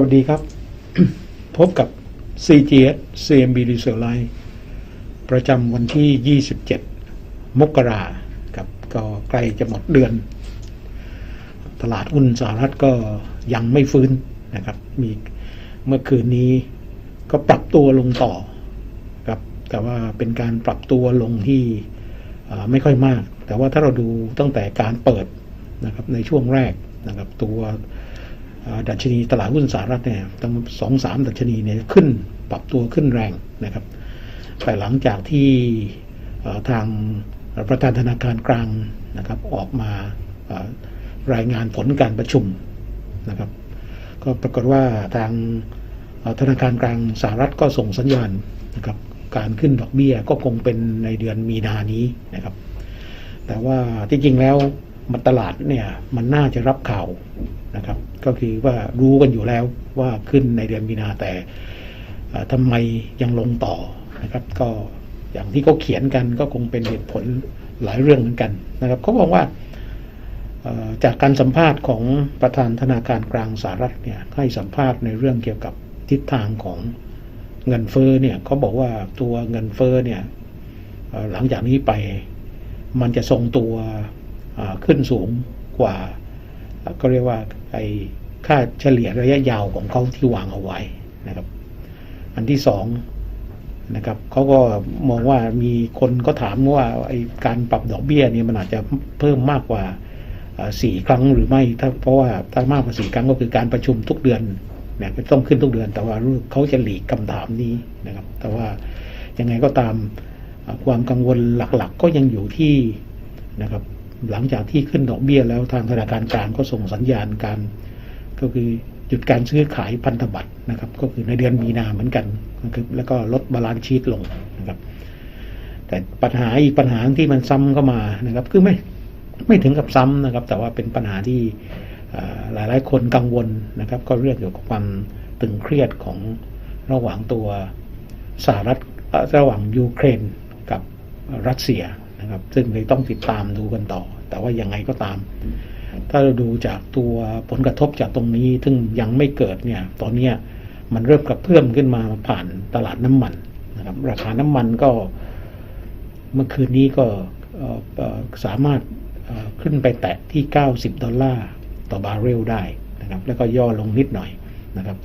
วัสดีครับ พบกับ CGS CMB Research Line ประจำวันที่ 27 มกราครับก็ใกล้จะหมดเดือน ตลาดหุ้นสหรัฐก็ยังไม่ฟื้นนะครับ มีเมื่อคืนนี้ก็ปรับตัวลงต่อครับ แต่ว่าเป็นการปรับตัวลงที่ไม่ค่อยมาก แต่ว่าถ้าเราดูตั้งแต่การเปิดนะครับในช่วงแรกนะครับตัว ดัชนีตลาดหุ้นสหรัฐเนี่ยตั้งสองสามดัชนีเนี่ยขึ้นปรับตัวขึ้นแรงนะครับ แต่หลังจากที่ทางประธานธนาคารกลางนะครับออกมารายงานผลการประชุมนะครับ ก็ปรากฏว่าทางธนาคารกลางสหรัฐก็ส่งสัญญาณนะครับการขึ้นดอกเบี้ยก็คงเป็นในเดือนมีนานี้นะครับ แต่ว่าที่จริงแล้วมันตลาดเนี่ยมันน่าจะรับข่าวนะครับ ก็คือว่ารู้กันอยู่แล้วว่าขึ้นในเดือนมีนาแต่เอ่อทำไมยังลงต่อนะครับ ก็อย่างที่เขาเขียนกันก็คงเป็นเหตุผลหลายเรื่องเหมือนกันนะครับเขาบอกว่าจากการสัมภาษณ์ของประธานธนาคารกลางสหรัฐเนี่ยให้สัมภาษณ์ในเรื่องเกี่ยวกับทิศทางของเงินเฟ้อเนี่ยเขาบอกว่าตัวเงินเฟ้อเนี่ยหลังจากนี้ไปมันจะทรงตัวขึ้นสูงกว่า ก็เรียกว่าไอ้ค่าเฉลี่ยระยะยาวของเขาที่วางเอาไว้นะครับ อันที่สองนะครับเขาก็มองว่ามีคนก็ถามว่าไอ้การปรับดอกเบี้ยเนี่ยมันอาจจะเพิ่มมากกว่าสี่ครั้งหรือไม่ถ้าเพราะว่าถ้ามากกว่าสี่ครั้งก็คือการประชุมทุกเดือนเนี่ยต้องขึ้นทุกเดือน แต่ว่าเขาจะหลีกคำถามนี้นะครับ แต่ว่ายังไงก็ตามความกังวลหลักๆก็ยังอยู่ที่นะครับ หลังจากที่ขึ้นดอกเบี้ยแล้วทางธนาคารกลางก็ส่งสัญญาณการก็คือหยุดการซื้อขายพันธบัตรนะครับ ก็คือในเดือนมีนาเหมือนกันนะครับแล้วก็ลดบาลานซ์ชีตลงนะครับ แต่ปัญหาอีกปัญหาที่มันซ้ำเข้ามานะครับ คือไม่ไม่ถึงกับซ้ำนะครับ แต่ว่าเป็นปัญหาที่เอ่อหลายคนกังวลนะครับ ก็เรื่องเกี่ยวกับความตึงเครียดของระหว่างตัวสหรัฐระหว่างยูเครนกับรัสเซีย นะครับ ซึ่งเลยต้องติดตามดูกันต่อ แต่ว่ายังไงก็ตาม ถ้าเราดูจากตัวผลกระทบจากตรงนี้ซึ่งยังไม่เกิดเนี่ย ตอนเนี้ยมันเริ่มกระเพื่อมขึ้นมาผ่านตลาดน้ำมันนะครับ ราคาน้ำมันก็ เมื่อคืนนี้ก็สามารถขึ้นไปแตะที่ 90 ดอลลาร์ต่อบาร์เรลได้นะครับ แล้วก็ย่อลงนิดหน่อยนะครับ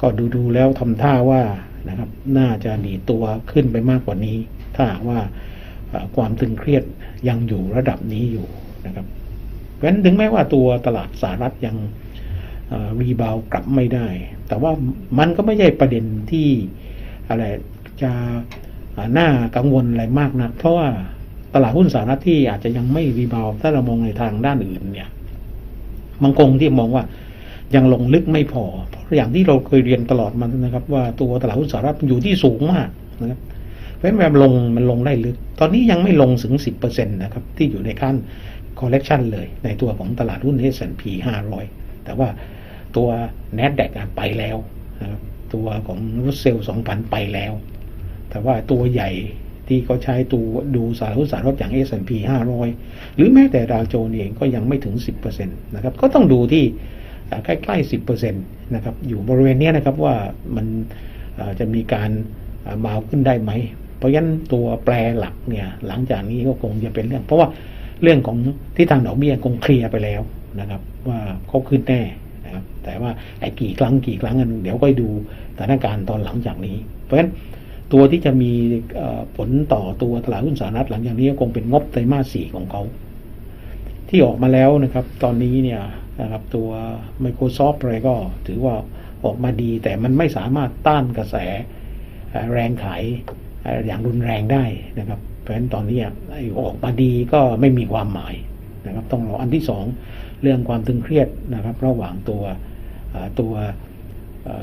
ก็ดูดูๆแล้วทำท่าว่านะครับ น่าจะดีตัวขึ้นไปมากกว่านี้ ถ้าว่า ความตึงเครียดยังอยู่ระดับนี้อยู่นะครับเพราะฉะนั้นถึงแม้ว่าตัวตลาดสหรัฐยังรีบาวกลับไม่ได้ แต่ว่ามันก็ไม่ใช่ประเด็นที่อะไรจะน่ากังวลอะไรมากนะเพราะว่าตลาดหุ้นสหรัฐที่อาจจะยังไม่รีบาวถ้าเรามองในทางด้านอื่นเนี่ยบางคงที่มองว่ายังลงลึกไม่พอ เพราะอย่างที่เราเคยเรียนตลอดมานะครับ ว่าตัวตลาดหุ้นสหรัฐอยู่ที่สูงมากนะครับ เพราะฉะนั้นแบบลงมันลงได้ลึก ตอนนี้ยังไม่ลงถึงสิบเปอร์เซ็นต์นะครับ ที่อยู่ในขั้น correction เลย ในตัวของตลาดหุ้น S&P 500 แต่ว่าตัว NASDAQ ไปแล้วนะครับตัวของรุสเซล2,000 ไปแล้ว แต่ว่าตัวใหญ่ที่เขาใช้ตัวดูสารหุ้นสหรัฐอย่าง S&P 500 หรือแม้แต่ดาวโจนส์เองก็ยังไม่ถึง 10%นะครับ ก็ต้องดูที่ใกล้ๆ 10%นะครับ อยู่บริเวณนี้นะครับว่ามันจะมีการอ่าขึ้นได้ไหม เพราะฉะนั้นตัวแปรหลักเนี่ยหลังจากนี้ก็คงจะเป็นเรื่อง เพราะว่าเรื่องของที่ทางดอกเบี้ยคงเคลียร์ไปแล้วนะครับ ว่าเขาขึ้นแน่นะครับ แต่ว่าไอ้กี่ครั้งกี่ครั้งกันเดี๋ยวก็ดูสถานการณ์ตอนหลังจากนี้ เพราะฉะนั้นตัวที่จะมีผลต่อตัวตลาดหุ้นสหรัฐหลังจากนี้ก็คงเป็นงบไตรมาสสี่ของเขาที่ออกมาแล้วนะครับ ตอนนี้เนี่ยนะครับตัว Microsoft อะไรก็ถือว่าออกมาดีแต่มันไม่สามารถต้านกระแสแรงขาย อ่ออย่างรุนแรงได้นะครับเพราะฉะนั้นตอนนี้ไอ้ออกมาดีก็ไม่มีความหมายนะครับต้องรออันที่สองเรื่องความตึงเครียดนะครับระหว่างตัวอ่อตัว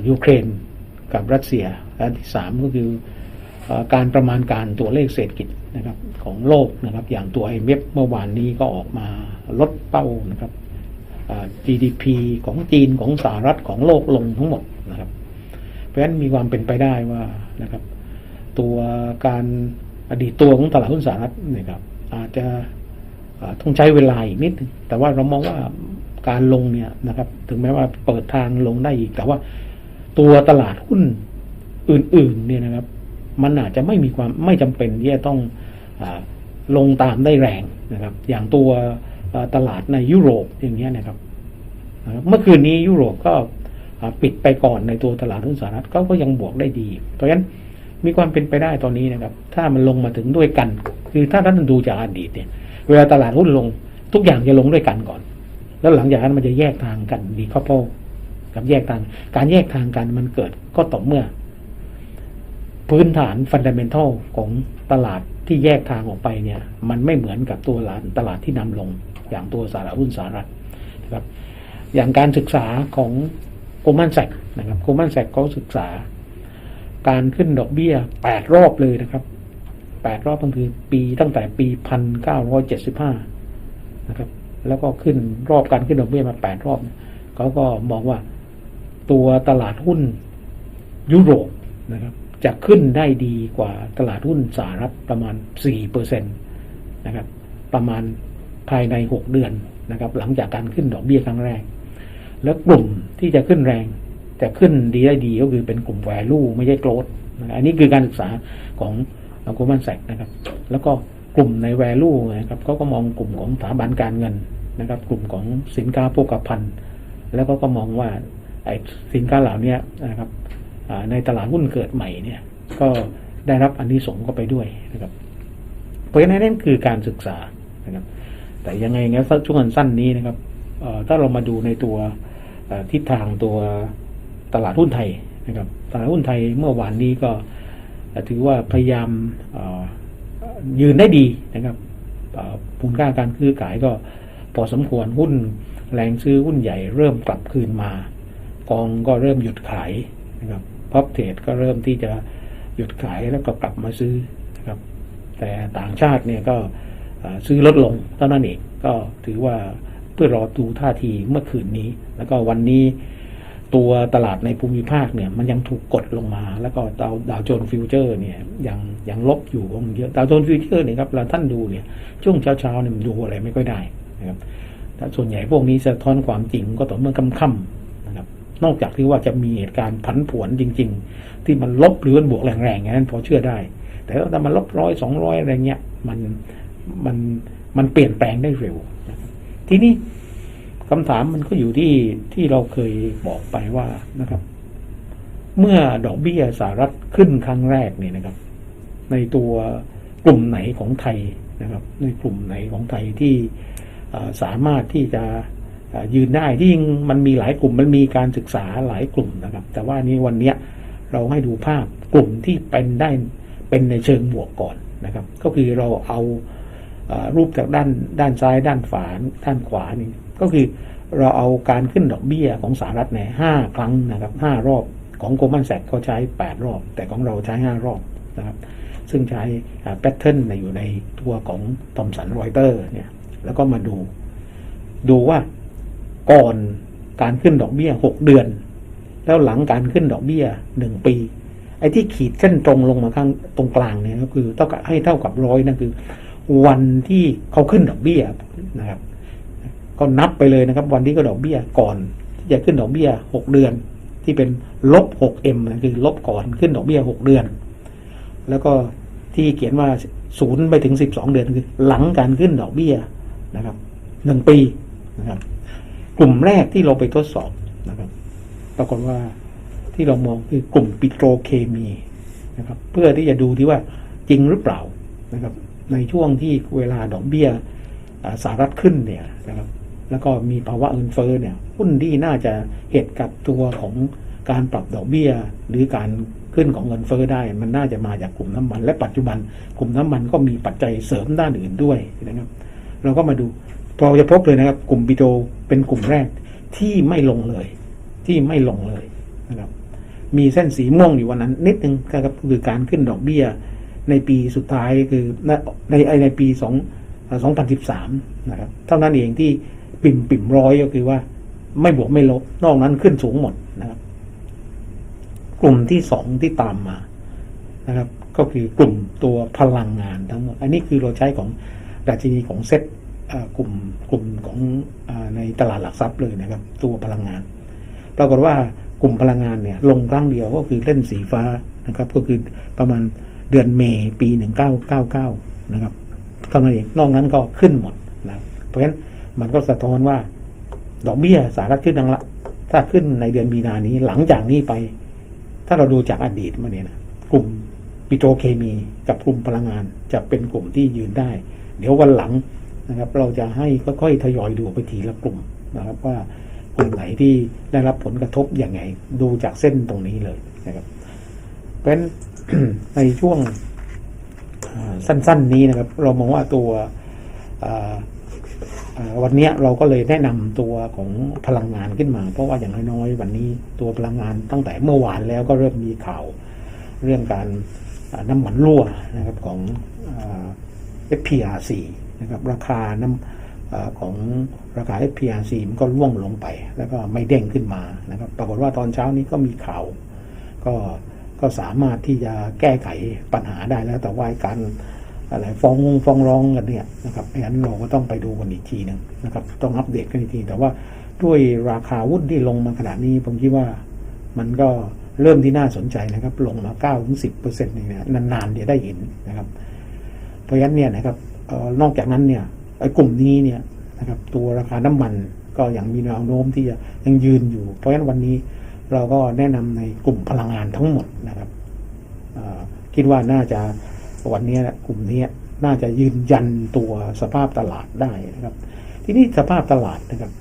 ยูเครนกับรัสเซียอันที่สามก็คืออการประมาณการตัวเลขเศรษฐกิจนะครับของโลกนะครับอย่างตัว IMF เมื่อวานนี้ก็ออกมาลดเป้านะครับ GDP ของจีนของสหรัฐของโลกลงทั้งหมดนะครับ เพราะฉะนั้นมีความเป็นไปได้ว่านะครับ ตัวการอดีตตัวของตลาดหุ้นสหรัฐเนะครับ อาจจะต้องใช้เวลาอีกนิดนึงแต่ว่าเรามองว่าการลงเนี่ยนะครับ ถึงแม้ว่าเปิดทางลงได้อีก แต่ว่าตัวตลาดหุ้นอื่น ๆ เนี่ยนะครับ มันอาจจะไม่มีความไม่จำเป็นที่จะต้องอลงตามได้แรงนะครับ อย่างตัวตลาดในยุโรปอย่างเงี้ยนะครับเมื่อคืนนี้ยุโรปก็ปิดไปก่อนในตัวตลาดหุ้นสหรัฐก็ก็ยังบวกได้ดี เพราะฉะนั้น มีความเป็นไปได้ตอนนี้นะครับ ถ้ามันลงมาถึงด้วยกัน คือถ้าท่านดูจากอดีตเนี่ย เวลาตลาดหุ้นลง ทุกอย่างจะลงด้วยกันก่อน แล้วหลังจากนั้นมันจะแยกทางกันดีคอ p ปกับแยกทาง การแยกทางกันมันเกิดก็ต่อเมื่อ พื้นฐานฟันเดัมนทัลของตลาดที่แยกทางออกไปเนี่ย มันไม่เหมือนกับตัวตลาดตลาดที่นำลง อย่างตัวสารหุ้นสหรัฐนะครับ อย่างการศึกษาของโกลแมนแซกนะครับโกลแมนแซกเขาศึกษา การขึ้นดอกเบี้ยแปดรอบเลยนะครับแปดรอบก็คือปีตั้งแต่ปีพันเก้าร้อยเจ็ดสิบห้านะครับ แล้วก็ขึ้นรอบการขึ้นดอกเบี้ยมาแปดรอบเขาก็มองว่าตัวตลาดหุ้นยุโรปนะครับ จะขึ้นได้ดีกว่าตลาดหุ้นสหรัฐประมาณสี่เปอร์เซ็นตนะครับ ประมาณภายในหกเดือนนะครับ หลังจากการขึ้นดอกเบี้ยครั้งแรก แล้วกลุ่มที่จะขึ้นแรง จะขึ้นดีได้ดีก็คือเป็นกลุ่ม value ไม่ใช่ growth อันนี้คือการศึกษาของกลแมนแซกนะครับ แล้วก็กลุ่มใน value นะครับเขาก็มองกลุ่มของสถาบันการเงินนะครับ กลุ่มของสินค้าโภคภัณฑ์ แล้วก็ก็มองว่าไอ้สินค้าเหล่านี้นะครับในตลาดหุ้นเกิดใหม่เนี่ย ก็ได้รับอันนี้สงก็ไปด้วยนะครับ เพราะฉะนั้นนั่นคือการศึกษานะครับ แต่ยังไงงั้นช่วงสั้นนี้นะครับถ้าเรามาดูในตัวทิศทางตัว ตลาดหุ้นไทยนะครับตลาดหุ้นไทยเมื่อวานนี้ก็ถือว่าพยายามยืนได้ดีนะครับเอ่อมูลค่าการซื้อขายก็พอสมควรหุ้นแรงซื้อหุ้นใหญ่เริ่มกลับคืนมา กองก็เริ่มหยุดขายนะครับพับเทรดก็เริ่มที่จะหยุดขายแล้วก็กลับมาซื้อนะครับ แต่ต่างชาติเนี่ยก็ซื้อลดลงเท่านั้นเองก็ถือว่าเพื่อรอดูท่าทีเมื่อคืนนี้ แล้วก็วันนี้ ตัวตลาดในภูมิภาคเนี่ยมันยังถูกกดลงมา แล้วก็ดาวดาวโจนส์ฟิวเจอร์เนี่ยยังยังลบอยู่คงเยอะดาวโจนส์ฟิวเจอร์เนี่ยครับเราท่านดูเนี่ยช่วงเช้าๆเนี่ยมันดูอะไรไม่ค่อยได้นะครับแต่ส่วนใหญ่พวกนี้สะท้อนความจริงก็ต่อเมื่อค่ำๆนะครับนอกจากที่ว่าจะมีเหตุการณ์ผันผวนจริง ๆ ที่มันลบหรือมันบวกแรงๆอย่างนั้นพอเชื่อได้ แต่ถ้ามันลบร้อยสองร้อยอะไรเงี้ยมันมันมันเปลี่ยนแปลงได้เร็ว ทีนี้ คำถามมันก็อยู่ที่ที่เราเคยบอกไปว่านะครับ เมื่อดอกเบี้ยสหรัฐขึ้นครั้งแรกเนี่ยนะครับ ในตัวกลุ่มไหนของไทยนะครับ ในกลุ่มไหนของไทยที่สามารถที่จะยืนได้ที่จริงมันมีหลายกลุ่มมันมีการศึกษาหลายกลุ่มนะครับ แต่ว่านี้วันเนี้ยเราให้ดูภาพกลุ่มที่เป็นได้เป็นในเชิงบวกก่อนนะครับ ก็คือเราเอารูปจากด้านด้านซ้ายด้านฝาด้านขวานี่ ก็คือเราเอาการขึ้นดอกเบี้ยของสหรัฐเนี่ยห้าครั้งนะครับห้ารอบของโกลแมนแซกเขาใช้แปดรอบ แต่ของเราใช้ห้ารอบนะครับซึ่งใช้แพทเทิร์นอยู่ในตัวของทอมสันรอยเตอร์เนี่ยแล้วก็มาดู ดูว่าก่อนการขึ้นดอกเบี้ยหกเดือน แล้วหลังการขึ้นดอกเบี้ยหนึ่งปี ไอ้ที่ขีดเส้นตรงลงมาข้างตรงกลางเนี่ยก็คือเท่ากับให้เท่ากับร้อยนั่นคือ วันที่เขาขึ้นดอกเบี้ยนะครับ ก็นับไปเลยนะครับ วันที่เขาดอกเบี้ยก่อนที่จะขึ้นดอกเบี้ยหกเดือน ที่เป็นลบหกเอ็มคือลบก่อนขึ้นดอกเบี้ยหกเดือน แล้วก็ที่เขียนว่าศูนย์ไปถึงสิบสองเดือนคือหลังการขึ้นดอกเบี้ยนะครับหนึ่งปีนะครับ กลุ่มแรกที่เราไปทดสอบนะครับ ปรากฏว่าที่เรามองคือกลุ่มปิโตรเคมีนะครับ เพื่อที่จะดูที่ว่าจริงหรือเปล่านะครับ ในช่วงที่เวลาดอกเบี้ยอ่าสหรัฐขึ้นเนี่ยนะครับ แล้วก็มีภาวะเงินเฟ้อเนี่ยหุ้นที่น่าจะเหตุกับตัวของการปรับดอกเบี้ย หรือการขึ้นของเงินเฟ้อได้ มันน่าจะมาจากกลุ่มน้ำมัน และปัจจุบันกลุ่มน้ำมันก็มีปัจจัยเสริมด้านอื่นด้วยนะครับ เราก็มาดูเราจะพบเลยนะครับ กลุ่มปิโตเป็นกลุ่มแรกที่ไม่ลงเลย ที่ไม่ลงเลยนะครับ มีเส้นสีม่วงอยู่วันนั้น นิดนึงก็คือการขึ้นดอกเบี้ย ในปีสุดท้ายคือในในในปีสองสองพันสิบสามนะครับ เท่านั้นเองที่ ปิ่มปิ่มร้อยก็คือว่า ไม่บวกไม่ลบ นอกนั้นขึ้นสูงหมดนะครับ กลุ่มที่สองที่ตามมานะครับ ก็คือกลุ่มตัวพลังงานทั้งหมด อันนี้คือเราใช้ของดัชนีของเซ็ตกลุ่มกลุ่มของอในตลาดหลักทรัพย์เลยนะครับ ตัวพลังงาน ปรากฏว่ากลุ่มพลังงานเนี่ย ลงครั้งเดียวก็คือเล่นสีฟ้านะครับ ก็คือประมาณเดือนเมษปี 1999 นะครับเท่านั้นเองนอกนั้นก็ขึ้นหมดนะเพราะฉะนั้น มันก็สะท้อนว่า ดอกเบี้ยสหรัฐขึ้นดังละ ถ้าขึ้นในเดือนมีนานี้หลังจากนี้ไป ถ้าเราดูจากอดีตมาเนี่ยนะกลุ่มปิโตรเคมีกับกลุ่มพลังงานจะเป็นกลุ่มที่ยืนได้ เดี๋ยววันหลังนะครับ เราจะให้ค่อยๆทยอยดูไปทีละกลุ่มนะครับว่ากลุ่มไหนที่ได้รับผลกระทบอย่างไง ดูจากเส้นตรงนี้เลยนะครับเพราะฉะนั้นในช่วงสั้น ๆ นี้นะครับ เรามองว่าตัว วันนี้เราก็เลยแนะนำตัวของพลังงานขึ้นมา เพราะว่าอย่างน้อยๆวันนี้ตัวพลังงานตั้งแต่เมื่อวานแล้วก็เริ่มมีข่าวเรื่องการน้ำมันรั่วนะครับของอ่า FPRC นะครับราคาน้ำอของราคา FPRC มันก็ร่วงลงไป แล้วก็ไม่เด้งขึ้นมานะครับปรากฏว่าตอนเช้านี้ก็มีข่าวก็ก็สามารถที่จะแก้ไขปัญหาได้แล้วแต่ว่าการ อะไรฟ้องฟ้องร้องกันเนี่ยนะครับงั้นเราก็ต้องไปดูกันอีกทีหนึงนะครับ ต้องอัปเดตกันอีกที แต่ว่าด้วยราคาหุ้นที่ลงมาขนาดนี้ ผมคิดว่ามันก็เริ่มที่น่าสนใจนะครับ ลงมา9ถึง10เปอร์เซ็นต์เนี่ยนานๆเดี๋ยวได้เห็นนะครับ เพราะฉะนั้นเนี่ยนะครับออนอกจากนั้นเนี่ยไอ้กลุ่มนี้เนี่ยนะครับ ตัวราคาน้ำมันก็ยังมีแนวโน้มที่จะยังยืนอยู่ เพราะฉะนั้นวันนี้เราก็แนะนำในกลุ่มพลังงานทั้งหมดนะครับคิดว่าน่าจะ วันนี้กลุ่มนี้น่าจะยืนยันตัวสภาพตลาดได้นะครับ ทีนี้สภาพตลาดนะครับ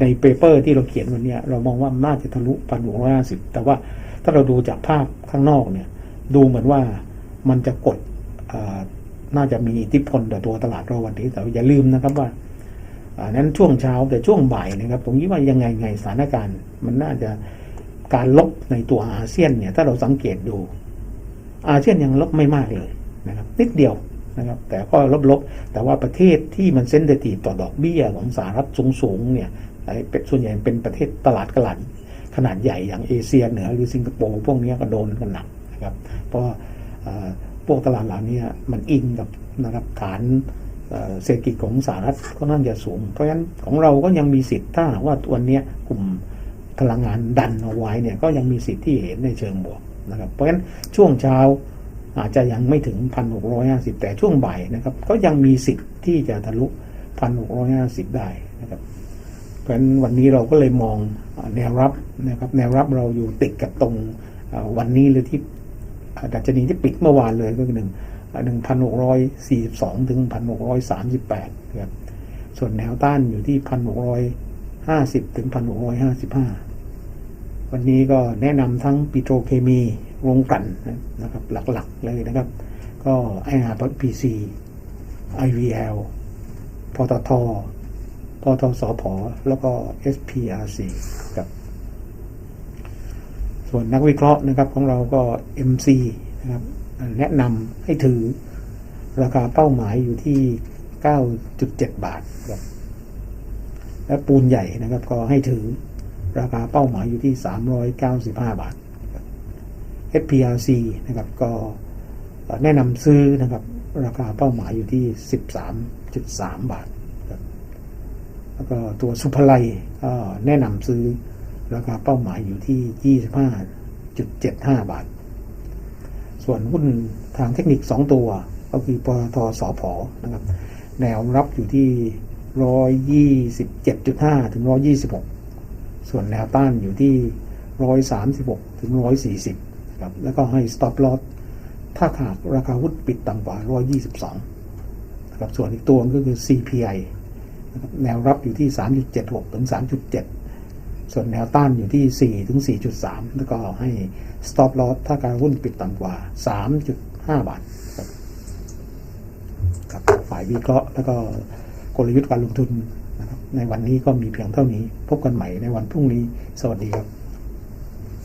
ในเปเปอร์ที่เราเขียนวันนี้เรามองว่าน่าจะทะลุพันหกร้อยห้าสิบแต่ว่าถ้าเราดูจากภาพข้างนอกเนี่ย ดูเหมือนว่ามันจะกดน่าจะมีอิทธิพลต่อตัวตลาดเราวันนี้ แต่อย่าลืมนะครับว่าอ่านั้นช่วงเช้าแต่ช่วงบ่ายนะครับผมคิดว่ายังไงไงสถานการณ์ มันน่าจะการลบในตัวอาเซียนเนี่ย ถ้าเราสังเกตดู อาเซียนยังลบไม่มากเลยนะครับนิดเดียวนะครับแต่ก็ลบๆ แต่ว่าประเทศที่มันเซนเซทีฟต่อดอกเบี้ยของสหรัฐสูงๆเนี่ยไอ้เป็นส่วนใหญ่เป็นประเทศตลาดกลั่นขนาดใหญ่อย่างเอเชียเหนือหรือสิงคโปร์พวกเนี้ยก็โดนกันหนักนะครับเพราะพวกตลาดเหล่านี้มันอิงกับนะครับฐานเศรษฐกิจของสหรัฐก็น่าจะสูง เพราะฉะนั้นของเราก็ยังมีสิทธิ์ถ้าหากว่าตัวเนี้ยกลุ่มพลังงานดันเอาไว้เนี่ยก็ยังมีสิทธิ์ที่เห็นในเชิงบวก นะครับเพราะฉะนั้นช่วงเช้าอาจจะยังไม่ถึงพันหกร้อยห้าสิบแต่ช่วงบ่ายนะครับ ก็ยังมีสิทธิ์ที่จะทะลุพันหกร้อยห้าสิบได้นะครับเพราะฉะนั้นวันนี้เราก็เลยมองแนวรับนะครับ แนวรับเราอยู่ติดกับตรงวันนี้เลยที่ดัชนีที่ปิดเมื่อวานเลยก็คือหนึ่งหนึ่งพันหกร้อยสี่สิบสองถึงพันหกร้อยสามสิบแปดนะครับส่วนแนวต้านอยู่ที่พันหกร้อยห้าสิบถึงพันหกร้อยห้าสิบห้า วันนี้ก็แนะนำทั้งปิโตรเคมีโรงกลั่นนะครับหลักๆเลยนะครับ ก็ไออาร์พีซีไอวีแอลปตทปตสพแล้วก็ SPRC ครับ ส่วนนักวิเคราะห์นะครับของเราก็ MC นะครับแนะนำให้ถือราคาเป้าหมายอยู่ที่ 9.7 บาทครับ และปูนใหญ่นะครับก็ให้ถือ ราคาเป้าหมายอยู่ที่ 395 บาท SPRC นะครับก็แนะนำซื้อนะครับราคาเป้าหมายอยู่ที่ 13.3 บาทครับแล้วก็ตัวสุภไลก็แนะนำซื้อราคาเป้าหมายอยู่ที่ 25.75 บาท ส่วนหุ้นทางเทคนิค 2 ตัว ก็คือปตทสพนะครับ แนวรับอยู่ที่ 127.5 ถึง 126 ส่วนแนวต้านอยู่ที่ 136 ถึง 140ครับแล้วก็ให้ stop loss ถ้าหากราคาหุ้นปิดต่ำกว่า 122นะครับส่วนอีกตัวก็คือ CPI นะครับแนวรับอยู่ที่ 3.76 ถึง 3.7 ส่วนแนวต้านอยู่ที่ 4 ถึง 4.3 แล้วก็ให้ stop loss ถ้าการหุ้นปิดต่ำกว่า 3.5 บาทครับกับฝ่ายวิเคราะห์แล้วก็กลยุทธ์การลงทุน ในวันนี้ก็มีเพียงเท่านี้ พบกันใหม่ในวันพรุ่งนี้ สวัสดีครับ